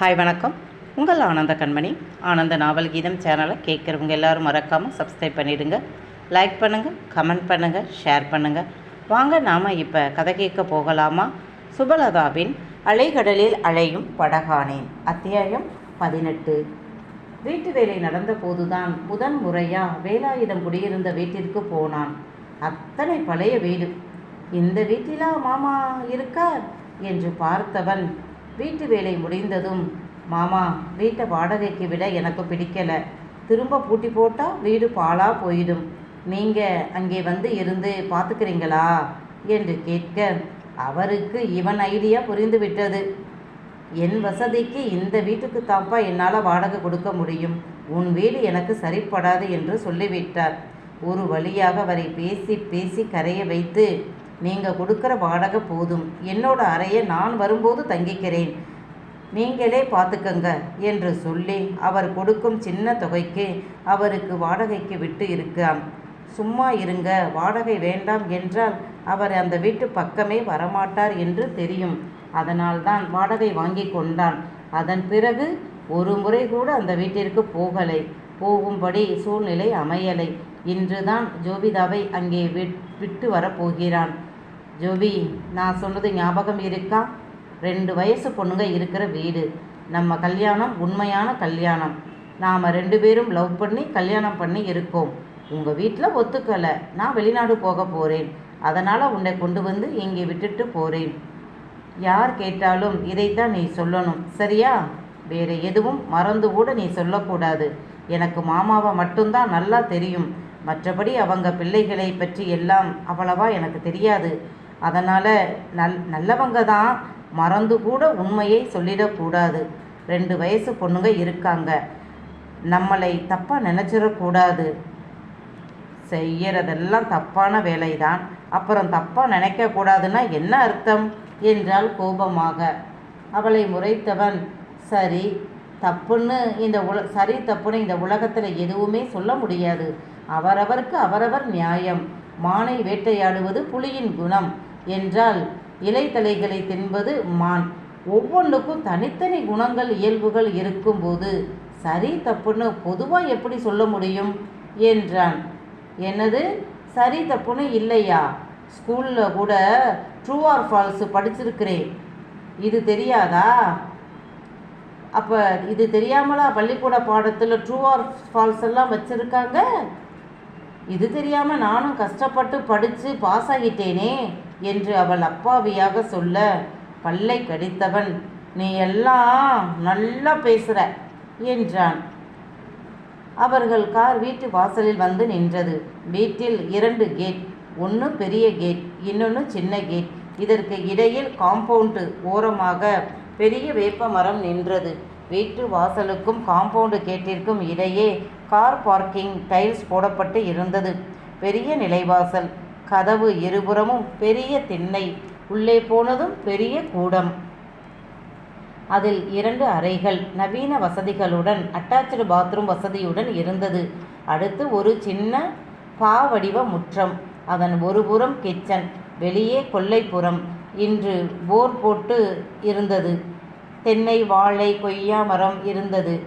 Hi வணக்கம். உங்கள் ஆனந்த கண்மணி. ஆனந்த நாவல் கீதம் சேனலை கேட்குறவங்க எல்லாரும் மறக்காமல் சப்ஸ்கிரைப் பண்ணிடுங்க. லைக் பண்ணுங்கள் கமெண்ட் பண்ணுங்கள் ஷேர் பண்ணுங்கள் வாங்க நாம் இப்போ கதை கேட்க போகலாமா? சுபலதாவின் அலைகடலில் அலையும் படகானேன் அத்தியாயம் பதினெட்டு. வீட்டு வேலை நடந்த போதுதான் முதன் முறையாக வேலாயுதம் குடியிருந்த வீட்டிற்கு போனான். அத்தனை பழைய வீடு. இந்த வீட்டிலா மாமா இருக்கார்? என்று பார்த்தவன் வீட்டு வேலை முடிந்ததும் மாமா வீட்டை வாடகைக்கு விட எனக்கு பிடிக்கலை. திரும்ப பூட்டி போட்டால் வீடு பாழா போயிடும். நீங்கள் அங்கே வந்து இருந்து பார்த்துக்கிறீங்களா? என்று கேட்க அவருக்கு இவன் ஐடியா புரிந்து விட்டது. என் வசதிக்கு இந்த வீட்டுக்கு தாப்பா என்னால் வாடகை கொடுக்க முடியும். உன் வீடு எனக்கு சரிப்படாது என்று சொல்லிவிட்டார். ஒரு வழியாக அவரை பேசி பேசி கரைய வைத்து நீங்கள் கொடுக்குற வாடகை போதும். என்னோட அறையை நான் வரும்போது தங்கிக்கிறேன். நீங்களே பார்த்துக்கங்க என்று சொல்லி அவர் கொடுக்கும் சின்ன தொகைக்கு அவருக்கு வாடகைக்கு விட்டு இருக்கான் சும்மா இருங்க வாடகை வேண்டாம் என்றால் அவர் அந்த வீட்டு பக்கமே வரமாட்டார் என்று தெரியும். அதனால்தான் வாடகை வாங்கி கொண்டான். அதன் பிறகு ஒரு முறை கூட அந்த வீட்டிற்கு போகலை. போகும்படி சூழ்நிலை அமையலை. இன்றுதான் ஜோபிதாவை அங்கே விட்- விட்டு வரப்போகிறான். ஜோபி நான் சொன்னது ஞாபகம் இருக்கா? ரெண்டு வயசு பொண்ணுங்க இருக்கிற வீடு. நம்ம கல்யாணம் உண்மையான கல்யாணம். நாம் ரெண்டு பேரும் லவ் பண்ணி கல்யாணம் பண்ணி இருக்கோம். உங்கள் வீட்டில் ஒத்துக்கலை. நான் வெளிநாடு போக போகிறேன் அதனால் உன்னை கொண்டு வந்து இங்கே விட்டுட்டு போகிறேன் யார் கேட்டாலும் இதைத்தான் நீ சொல்லணும். சரியா? வேறு எதுவும் மறந்து கூட நீ சொல்லக்கூடாது. எனக்கு மாமாவை மட்டும்தான் நல்லா தெரியும். மற்றபடி அவங்க பிள்ளைகளை பற்றி எல்லாம் அவ்வளவா எனக்கு தெரியாது. அதனால் நல் நல்லவங்க தான் மறந்து கூட உண்மையை சொல்லிடக்கூடாது ரெண்டு வயசு பொண்ணுங்க இருக்காங்க. நம்மளை தப்பாக நினச்சிடக்கூடாது செய்யறதெல்லாம் தப்பான வேலைதான். அப்புறம் தப்பாக நினைக்கக்கூடாதுன்னா என்ன அர்த்தம்? என்றால் கோபமாக. அவளை முறைத்தவன் சரி தப்புன்னு இந்த உல சரி தப்புன்னு இந்த உலகத்தில் எதுவுமே சொல்ல முடியாது. அவரவருக்கு அவரவர் நியாயம். மானை வேட்டையாடுவது புலியின் குணம். என்றால் இலைத்தலைகளை தின்பது மான். ஒவ்வொன்றுக்கும் தனித்தனி குணங்கள் இயல்புகள் இருக்கும்போது சரி தப்புன்னு பொதுவாக எப்படி சொல்ல முடியும்? என்றான். என்னது? சரி தப்புன்னு இல்லையா? ஸ்கூலில் கூட ட்ரூ ஆர் ஃபால்ஸு படிச்சிருக்கிறேன். இது தெரியாதா? அப்போ இது தெரியாமலா பள்ளிக்கூட பாடத்தில் ட்ரூ ஆர் ஃபால்ஸ் எல்லாம் வச்சுருக்காங்க? இது தெரியாமல் நானும் கஷ்டப்பட்டு படித்து பாஸ் ஆகிட்டேனே. என்று அவள் அப்பாவியாக சொல்ல பல்லை கடித்தவன் நீ எல்லாம் நல்லா பேசுகிற என்றான். அவர்கள் கார் வீட்டு வாசலில் வந்து நின்றது. வீட்டில் இரண்டு கேட் ஒன்று பெரிய கேட் இன்னொன்று சின்ன கேட் இதற்கு இடையில் காம்பவுண்டு ஓரமாக பெரிய வேப்ப மரம் நின்றது. வீட்டு வாசலுக்கும் காம்பவுண்டு கேட்டிற்கும் இடையே கார் பார்க்கிங் டைல்ஸ் போடப்பட்டு இருந்தது. பெரிய நிலைவாசல். கதவு இருபுறமும் பெரிய திண்ணை உள்ளே போனதும் பெரிய கூடம். அதில் இரண்டு அறைகள் நவீன வசதிகளுடன் அட்டாச்சு பாத்ரூம் வசதியுடன் இருந்தது. அடுத்து ஒரு சின்ன பா வடிவ முற்றம் அதன் ஒரு புறம் கிச்சன் வெளியே கொல்லைப்புறம் இன்று போர் போட்டு இருந்தது. தென்னை வாழை கொய்யா மரம் இருந்தது.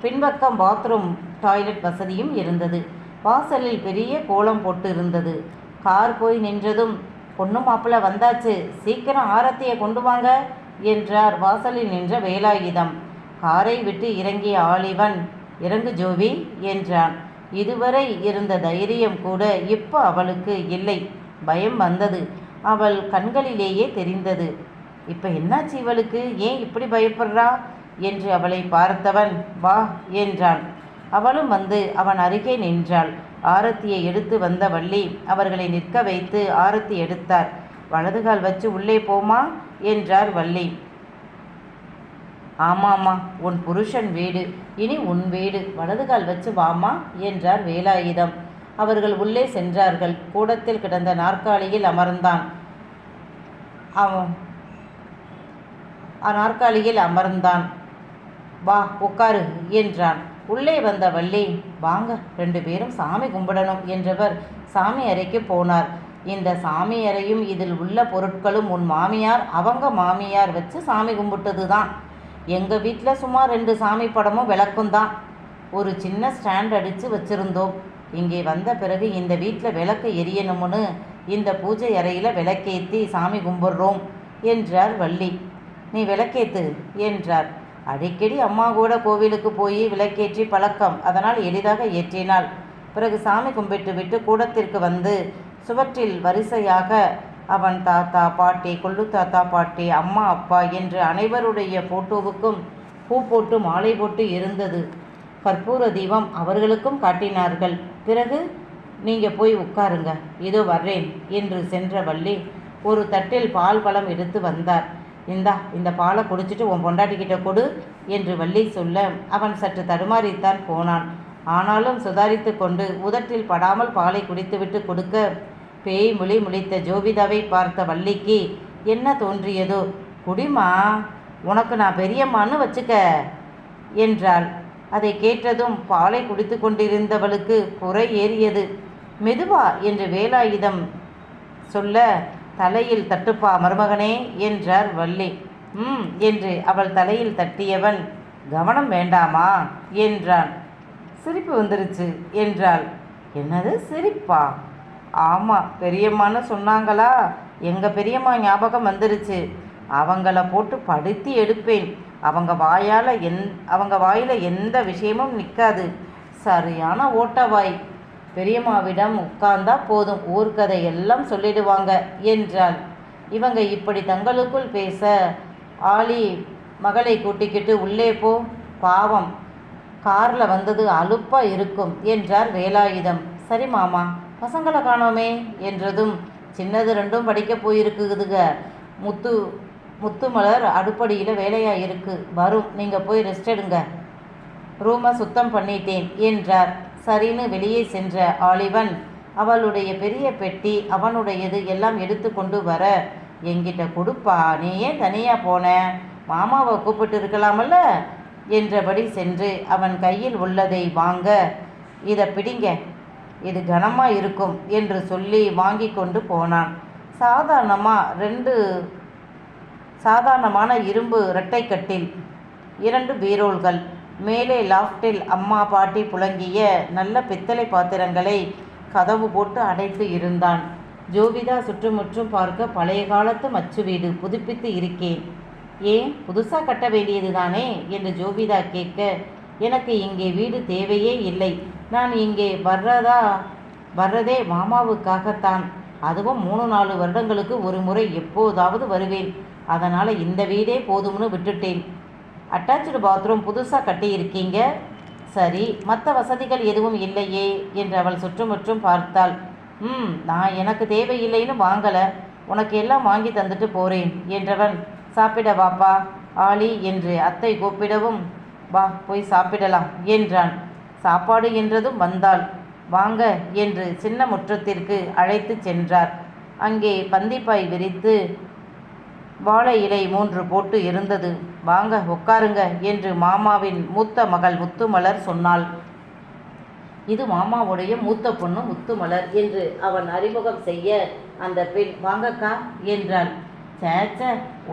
பின்பக்கம் பாத்ரூம் டாய்லெட் வசதியும் இருந்தது. வாசலில் பெரிய கோலம் போட்டு இருந்தது. கார் போய் நின்றதும் பொண்ணு மாப்பிள்ள வந்தாச்சு சீக்கிரம் ஆரத்தியை கொண்டு வாங்க என்றார் வாசலில் நின்ற வேலாயுதம். காரை விட்டு இறங்கிய ஆளிவன் இறங்கு ஜோவி என்றான். இதுவரை இருந்த தைரியம் கூட இப்போ அவளுக்கு இல்லை. பயம் வந்தது. அவள் கண்களிலேயே தெரிந்தது. இப்போ என்னாச்சு இவளுக்கு? ஏன் இப்படி பயப்படுறா? என்று அவளை பார்த்தவன் வா என்றான். அவளும் வந்து அவன் அருகே நின்றாள். ஆரத்தியை எடுத்து வந்த வள்ளி அவர்களை நிற்க வைத்து ஆரத்தி எடுத்தார். வலதுகால் வச்சு உள்ளே போமா? என்றார் வள்ளி. ஆமாம்மா உன் புருஷன் வீடு. இனி உன் வீடு. வலதுகால் வச்சு வாமா? என்றார் வேலாயுதம். அவர்கள் உள்ளே சென்றார்கள். கூடத்தில் கிடந்த நாற்காலியில் அமர்ந்தான். அவன் நாற்காலியில் அமர்ந்தான். வா உட்காரு என்றான். உள்ளே வந்த வள்ளி வாங்க ரெண்டு பேரும் சாமி கும்பிடணும் என்றவர் சாமி அறைக்கு போனார். இந்த சாமி அறையும் இதில் உள்ள பொருட்களும் உன் மாமியார் அவங்க மாமியார் வச்சு சாமி கும்பிட்டது தான் எங்கள் வீட்டில் சும்மா ரெண்டு சாமி படமும் விளக்கும் தான். ஒரு சின்ன ஸ்டாண்ட் அடித்து வச்சுருந்தோம். இங்கே வந்த பிறகு இந்த வீட்டில் விளக்கு எரியணும்னு இந்த பூஜை அறையில் விளக்கேற்றி சாமி கும்பிட்றோம் என்றார் வள்ளி. நீ விளக்கேத்து என்றார். அடிக்கடி அம்மா கூட கோவிலுக்கு போய் விளக்கேற்றி பழக்கம். அதனால் எளிதாக ஏற்றினாள். பிறகு சாமி கும்பிட்டு விட்டு கூடத்திற்கு வந்து சுவற்றில் வரிசையாக அவன் தாத்தா பாட்டி கொள்ளு தாத்தா பாட்டி அம்மா அப்பா என்று அனைவருடைய போட்டோவுக்கும் பூ போட்டு மாலை போட்டு இருந்தது. கற்பூர தீபம் அவர்களுக்கும் காட்டினார்கள். பிறகு நீங்கள் போய் உட்காருங்க. இதோ வர்றேன் என்று சென்ற வள்ளி ஒரு தட்டில் பால் பழம் எடுத்து வந்தார். இந்தா இந்த பாலை குடிச்சிட்டு உன் பொண்டாட்டிக்கிட்ட கொடு என்று வள்ளி சொல்ல அவன் சற்று தடுமாறித்தான் போனான். ஆனாலும் சுதாரித்து கொண்டு உதட்டில் படாமல் பாலை குடித்துவிட்டு கொடுக்க பேய் மொழி முழித்த ஜோபிதாவை பார்த்த வள்ளிக்கு என்ன தோன்றியதோ? குடிமா உனக்கு நான் பெரியம்மான்னு வச்சுக்க என்றாள். அதை கேட்டதும் பாலை குடித்து கொண்டிருந்தவளுக்கு குறை ஏறியது. மெதுவா என்று வேலாயுதம் சொல்ல தலையில் தட்டுப்பா மருமகனே என்றார் வள்ளி. ம் என்று அவள் தலையில் தட்டியவன் கவனம் வேண்டாமா என்றான். சிரிப்பு வந்துருச்சு என்றாள். என்னது சிரிப்பா? ஆமாம் பெரியம்மான்னு சொன்னாங்களா? எங்கள் பெரியம்மா ஞாபகம் வந்துருச்சு. அவங்கள போட்டு படுத்தி எடுப்பேன். அவங்க வாயால் எந் அவங்க வாயில் எந்த விஷயமும் நிற்காது சரியான ஓட்டவாய். பெரியம்மாவிடம் உட்கார்ந்தா போதும் ஊர்க்கதை எல்லாம் சொல்லிடுவாங்க என்றாள். இவங்க இப்படி தங்களுக்குள் பேச ஆளி மகளை கூட்டிக்கிட்டு உள்ளே போ பாவம் காரில் வந்தது அலுப்பாக இருக்கும் என்றார் வேலாயுதம். சரி மாமா பசங்களை காணோமே என்றதும் சின்னது ரெண்டும் படிக்க போயிருக்குதுங்க முத்து முத்துமலர் அடுப்படியில் வேலையாக இருக்கு வரும் நீங்கள் போய் ரெஸ்ட் எடுங்க ரூமை சுத்தம் பண்ணிட்டேன் என்றார். சரின்னு வெளியே சென்ற ஆலிவன் அவளுடைய பெரிய பெட்டி அவனுடையது எல்லாம் எடுத்து கொண்டு வர. என்கிட்ட கொடுப்பா. நீ ஏன் தனியாக போன? மாமாவை கூப்பிட்டு இருக்கலாமல்ல? என்றபடி சென்று அவன் கையில் உள்ளதை வாங்க இதை பிடிங்க. இது கனமாக இருக்கும் என்று சொல்லி வாங்கி கொண்டு போனான். சாதாரணமாக ரெண்டு சாதாரணமான இரும்பு இரட்டைக்கட்டில் இரண்டு பீரோல்கள் மேலே லாஃப்டில் அம்மா பாட்டி புழங்கிய நல்ல பித்தளை பாத்திரங்களை கதவு போட்டு அடைத்து இருந்தான். ஜோவிதா சுற்றுமுற்றும் பார்க்க பழைய காலத்து மச்சு வீடு புதுப்பித்து இருக்கேன். ஏன்? புதுசாக கட்ட வேண்டியது தானே? என்று ஜோவிதா கேட்க எனக்கு இங்கே வீடு தேவையே இல்லை. நான் இங்கே வர்றதா? வர்றதே மாமாவுக்காகத்தான். அதுவும் மூணு நாலு வருடங்களுக்கு ஒரு முறை எப்போதாவது வருவேன். அதனால் இந்த வீடே போதும்னு விட்டுட்டேன். அட்டாச்சு பாத்ரூம் புதுசாக கட்டியிருக்கீங்க. சரி மற்ற வசதிகள் எதுவும் இல்லையே என்று அவள் சுற்றுமுற்றும் பார்த்தாள். ம் நான் எனக்கு தேவையில்லைன்னு வாங்கலை. உனக்கு எல்லாம் வாங்கி தந்துட்டு போகிறேன் என்றவன் சாப்பிட வாப்பா ஆளி என்று அத்தை கூப்பிடவும் வா போய் சாப்பிடலாம் என்றான். சாப்பாடு என்றதும் வந்தாள் வாங்க என்று சின்ன முற்றத்திற்கு அழைத்து சென்றார். அங்கே பந்திப்பாய் விரித்து வாழை இலை மூன்று போட்டு இருந்தது வாங்க உட்காருங்க என்று மாமாவின் மூத்த மகள் முத்துமலர் சொன்னாள். இது மாமாவுடைய மூத்த பொண்ணு முத்துமலர் என்று அவன் அறிமுகம் செய்ய அந்த பெண் வாங்கக்கா என்றாள். சேச்ச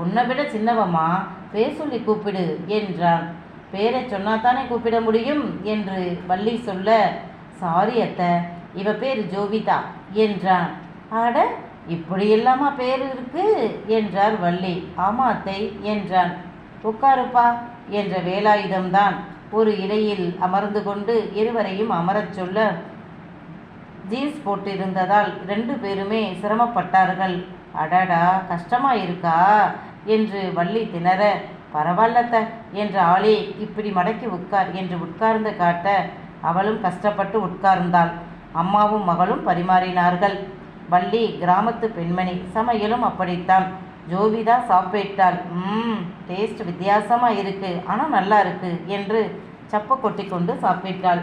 உன்னை விட சின்னவம்மா பேர் சொல்லி கூப்பிடு என்றான். பேரை சொன்னாத்தானே கூப்பிட முடியும்? என்று வள்ளி சொல்ல சாரி அத்தை இவ பேர் ஜோவிதா என்றான். அட இப்படியில்லாமா பேர் இருக்கு? என்றார் வள்ளி. ஆமா அத்தை என்றான். உட்காருப்பா என்ற வேலாயுதம்தான். ஒரு இலையில் அமர்ந்து கொண்டு இருவரையும் அமரச் சொல்ல ஜீன்ஸ் போட்டிருந்ததால் ரெண்டு பேருமே சிரமப்பட்டார்கள். அடடா கஷ்டமா இருக்கா? என்று வள்ளி திணற. பரவாயில்லத்த என்ற ஆளே இப்படி மடக்கி உட்கார் என்று உட்கார்ந்து காட்ட அவளும் கஷ்டப்பட்டு உட்கார்ந்தாள். அம்மாவும் மகளும் பரிமாறினார்கள். வள்ளி கிராமத்து பெண்மணி. சமையலும் அப்படித்தான். ஜோவிதா சாப்பிட்டாள். ம் டேஸ்ட் வித்தியாசமாக இருக்குது ஆனால் நல்லா இருக்குது என்று சப்ப கொட்டி கொண்டு சாப்பிட்டாள்.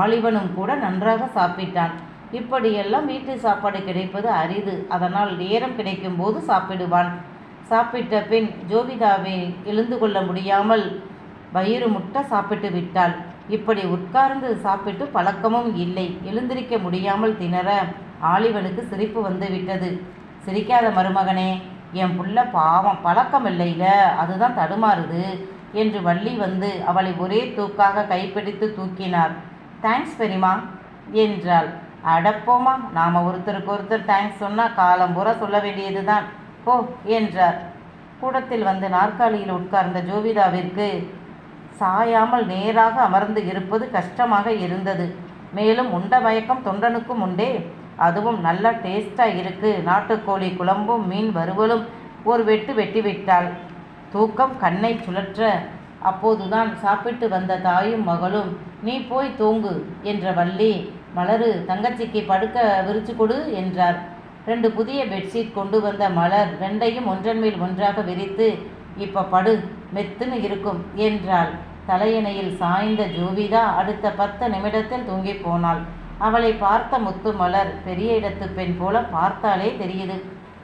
ஆலிவனும் கூட நன்றாக சாப்பிட்டான். இப்படியெல்லாம் வீட்டு சாப்பாடு கிடைப்பது அரிது. அதனால் நேரம் கிடைக்கும் போது சாப்பிடுவான். சாப்பிட்ட பின் ஜோவிதாவை எழுந்து கொள்ள முடியாமல் வயிறு முட்ட சாப்பிட்டு விட்டாள். இப்படி உட்கார்ந்து சாப்பிட்டு பழக்கமும் இல்லை. எழுந்திருக்க முடியாமல் திணற ஆலிவனுக்கு சிரிப்பு வந்து விட்டது. சிரிக்காத மருமகனே என் புள்ள பாவம் பழக்கம் இல்லையில அதுதான் தடுமாறுது என்று வள்ளி வந்து அவளை ஒரே தூக்காக கைப்பிடித்து தூக்கினார். தேங்க்ஸ் பெரியமா என்றாள். அடப்போமா நாம் ஒருத்தருக்கு ஒருத்தர் தேங்க்ஸ் சொன்னால் காலம் பூரா சொல்ல வேண்டியதுதான். போ என்றார். கூடத்தில் வந்து நாற்காலியில் உட்கார்ந்த ஜோவிதாவிற்கு சாயாமல் நேராக அமர்ந்து இருப்பது கஷ்டமாக இருந்தது. மேலும் உண்ட மயக்கம் தொண்டனுக்கும் உண்டே. அதுவும் நல்லா டேஸ்ட்டாக இருக்குது நாட்டுக்கோழி குழம்பும் மீன் வறுவலும் ஒரு வெட்டு வெட்டி விட்டாள். தூக்கம் கண்ணை சுழற்ற அப்போதுதான் சாப்பிட்டு வந்த தாயும் மகளும் நீ போய் தூங்கு என்ற வள்ளி மலரு தங்கச்சிக்கு படுக்க விரிச்சு கொடு என்றார். ரெண்டு புதிய பெட்ஷீட் கொண்டு வந்த மலர் ரெண்டையும் ஒன்றன் மேல் ஒன்றாக விரித்து இப்போ படு மெத்துன்னு இருக்கும் என்றாள். தலையணையில் சாய்ந்த ஜோவிதா அடுத்த பத்து நிமிடத்தில் தூங்கி போனாள். அவளை பார்த்த முத்து மலர் பெரிய இடத்து பெண் போல பார்த்தாலே தெரியுது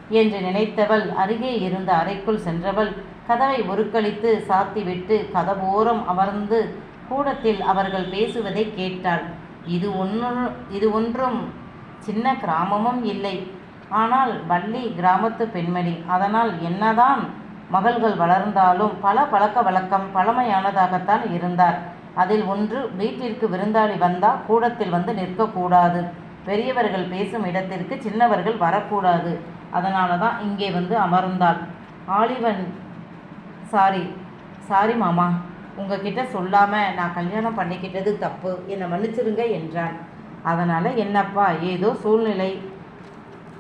என்று நினைத்தவள் அருகே இருந்த அறைக்குள் சென்றவள் கதவை உருக்களித்து சாத்திவிட்டு கதவோரம் அமர்ந்து கூடத்தில் அவர்கள் பேசுவதை கேட்டாள். இது ஒன்று இது ஒன்றும் சின்ன கிராமமும் இல்லை. ஆனால் வள்ளி கிராமத்து பெண்மணி. அதனால் என்னதான் மகள்கள் வளர்ந்தாலும் பல பழக்க வழக்கம் பழமையானதாகத்தான் இருந்தார். அதில் ஒன்று வீட்டிற்கு விருந்தாளி வந்தால் கூடத்தில் வந்து நிற்கக்கூடாது. பெரியவர்கள் பேசும் இடத்திற்கு சின்னவர்கள் வரக்கூடாது. அதனால தான் இங்கே வந்து அமர்ந்தாள். ஆலிவன் சாரி சாரி மாமா உங்ககிட்ட சொல்லாமல் நான் கல்யாணம் பண்ணிக்கிட்டது தப்பு. என்னை மன்னிச்சிருங்க என்றான். அதனால் என்னப்பா ஏதோ சூழ்நிலை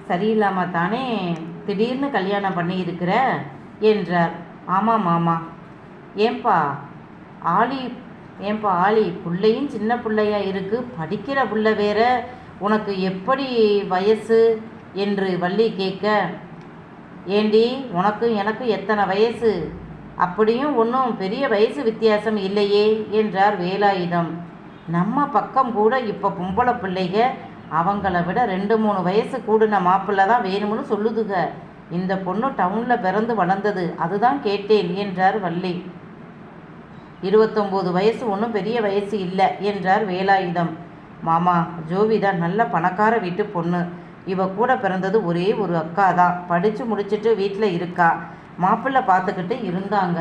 சரியில்லாமல் தானே திடீர்னு கல்யாணம் பண்ணி இருக்கிற என்றார். ஆமாம் மாமா. ஏன்பா ஆலி ஏன்பா ஆளி பிள்ளையும் சின்ன பிள்ளையா இருக்குது படிக்கிற பிள்ளை வேற உனக்கு எப்படி வயசு? என்று வள்ளி கேட்க ஏண்டி உனக்கும் எனக்கும் எத்தனை வயசு? அப்படியும் ஒன்றும் பெரிய வயசு வித்தியாசம் இல்லையே என்றார் வேலாயுதம். நம்ம பக்கம் கூட இப்போ பொம்பளை பிள்ளைக அவங்கள விட ரெண்டு மூணு வயசு கூடின மாப்பிள்ளை தான் வேணும்னு சொல்லுதுக. இந்த பொண்ணு டவுனில் பிறந்து வளர்ந்தது அதுதான் கேட்டேன் என்றார் வள்ளி. இருபத்தொம்போது வயசு ஒன்றும் பெரிய வயசு இல்லை என்றார் வேலாயுதம். மாமா ஜோவிதா நல்ல பணக்கார வீட்டு பொண்ணு. இவ கூட பிறந்தது ஒரே ஒரு அக்கா தான் படித்து முடிச்சிட்டு வீட்டில் இருக்கா. மாப்பிள்ளை பார்த்துக்கிட்டு இருந்தாங்க.